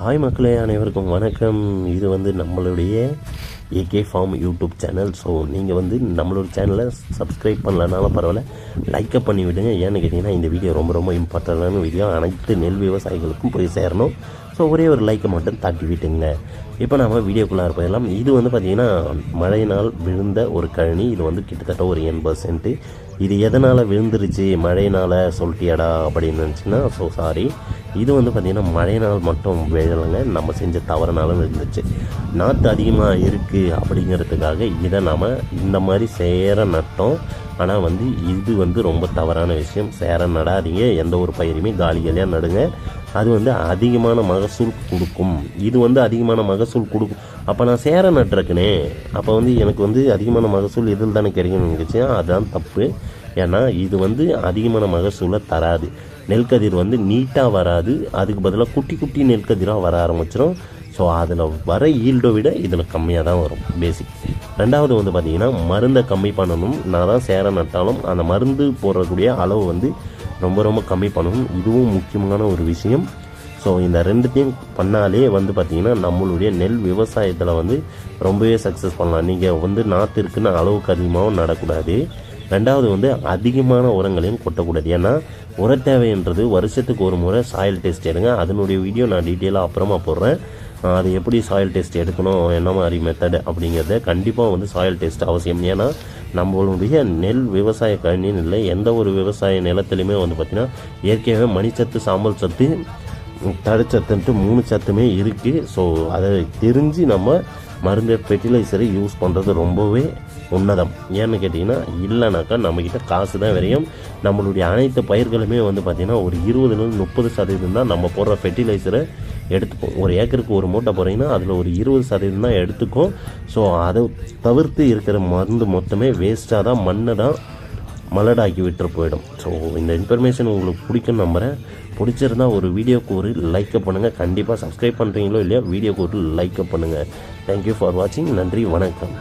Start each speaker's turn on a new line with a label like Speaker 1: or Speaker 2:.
Speaker 1: Hi மக்களே அனைவருக்கும் வணக்கம். இது வந்து நம்மளுடைய AK farm YouTube channel so நீங்கள் வந்து நம்மளோட சேனலை சப்ஸ்கிரைப் பண்ணலனாலும் பரவாயில்ல லைக்கப் பண்ணி விடுங்க ஏன்னு கேட்டிங்கன்னா இந்த வீடியோ ரொம்ப ரொம்ப இம்பார்ட்டண்டான வீடியோ அனைத்து நெல் விவசாயிகளுக்கும் போய் சேரணும். ஸோ ஒரே ஒரு லைக்கை மட்டும் தட்டி விட்டுங்க இப்போ நம்ம வீடியோக்குள்ளார போயிடலாம். இது வந்து பார்த்திங்கன்னா மழையினால் விழுந்த ஒரு கழனி. இது வந்து கிட்டத்தட்ட ஒரு எண்பது சென்ட்டு இது எதனால் விழுந்துருச்சு? மழையினால் சொல்லிட்டியாடா அப்படின்னு நினச்சின்னா ஸோ சாரி இது வந்து பார்த்திங்கன்னா மழையினால் மட்டும் விழலைங்க. நம்ம செஞ்ச தவறுனாலும் விழுந்துச்சு நாற்று அதிகமாக இருக்குது அப்படிங்கிறதுக்காக இதை நாம் இந்த மாதிரி சேர நட்டோம். ஆனால் வந்து இது வந்து ரொம்ப தவறான விஷயம். சேர நடாதீங்க. எந்த ஒரு பயிருமே காலி காலியாக நடுங்க. அது வந்து அதிகமான மகசூல் கொடுக்கும். இது வந்து அதிகமான மகசூல் கொடுக்கும். அப்போ நான் சேர நட்டுருக்கனே. அப்போ வந்து எனக்கு வந்து அதிகமான மகசூல் இதில் தானே கிடைக்கும்னு நினச்சி அதுதான் தப்பு. ஏன்னா இது வந்து அதிகமான மகசூலை தராது. நெல்கதிர் வந்து நீட்டாக வராது. அதுக்கு பதிலாக குட்டி குட்டி நெல்கதிராக வர ஆரம்பிச்சிடும் ஸோ அதில் வர ஈல்டை விட இதில் கம்மியாக தான் வரும் பேசிக் ரெண்டாவது வந்து பார்த்திங்கன்னா மருந்தை கம்மி பண்ணணும். நான் தான் சேர நட்டாலும் அந்த மருந்து போடக்கூடிய அளவு வந்து ரொம்ப ரொம்ப கம்மி பண்ணணும். இதுவும் முக்கியமான ஒரு விஷயம். ஸோ இந்த ரெண்டுத்தையும் பண்ணாலே வந்து பார்த்திங்கன்னா நம்மளுடைய நெல் விவசாயத்தில் வந்து ரொம்பவே சக்ஸஸ் பண்ணலாம். நீங்கள் வந்து நாற்று இருக்குன்னு அளவுக்கு அதிகமாகவும் நடக்கூடாது. ரெண்டாவது வந்து அதிகமான உரங்களையும் கொட்டக்கூடாது. ஏன்னா உர தேவைன்றது வருஷத்துக்கு ஒரு முறை சாயில் டெஸ்ட் எடுங்க. அதனுடைய வீடியோ நான் டீட்டெயிலாக அப்புறமா போடுறேன். அது எப்படி சாயில் டெஸ்ட் எடுக்கணும் என்ன மாதிரி மெத்தடு அப்படிங்கிறத கண்டிப்பாக வந்து சாயில் டெஸ்ட் அவசியம். ஏன்னா நம்மளுடைய நெல் விவசாய கழனின்னு இல்லை எந்த ஒரு விவசாய நிலத்துலையுமே வந்து பார்த்திங்கன்னா இயற்கையாகவே மணிச்சத்து சாம்பல் சத்து தடுச்சத்துன்ட்டு மூணு சத்துமே இருக்குது ஸோ அதை தெரிஞ்சு நம்ம மருந்து ஃபெர்டிலைசரை யூஸ் பண்ணுறது ரொம்பவே உன்னதம். ஏன்னு கேட்டிங்கன்னா இல்லைனாக்கா நம்மக்கிட்ட காசு தான் விரையும். நம்மளுடைய அனைத்து பயிர்களுமே வந்து பார்த்திங்கன்னா ஒரு இருபதுலேருந்து முப்பது சதவீதம் தான் நம்ம போடுற ஃபெர்டிலைசரை எடுத்துப்போம் ஒரு ஏக்கருக்கு ஒரு மூட்டை போகிறீங்கன்னா அதில் ஒரு இருபது சதவீதம் தான் எடுத்துக்கும். ஸோ அதை தவிர்த்து இருக்கிற மருந்து மொத்தமே வேஸ்ட்டாக தான் மண்ணை தான் மலடாக்கி விட்டு போயிடும். ஸோ இந்த இன்ஃபர்மேஷன் உங்களுக்கு பிடிக்கும் நம்புகிறேன் பிடிச்சிருந்தா ஒரு வீடியோக்கு ஒரு லைக்கை பண்ணுங்கள் கண்டிப்பாக சப்ஸ்கிரைப் பண்ணுறீங்களோ இல்லையா வீடியோக்கு ஒரு லைக்கை பண்ணுங்கள் தேங்க்யூ ஃபார் வாட்சிங் நன்றி வணக்கம்.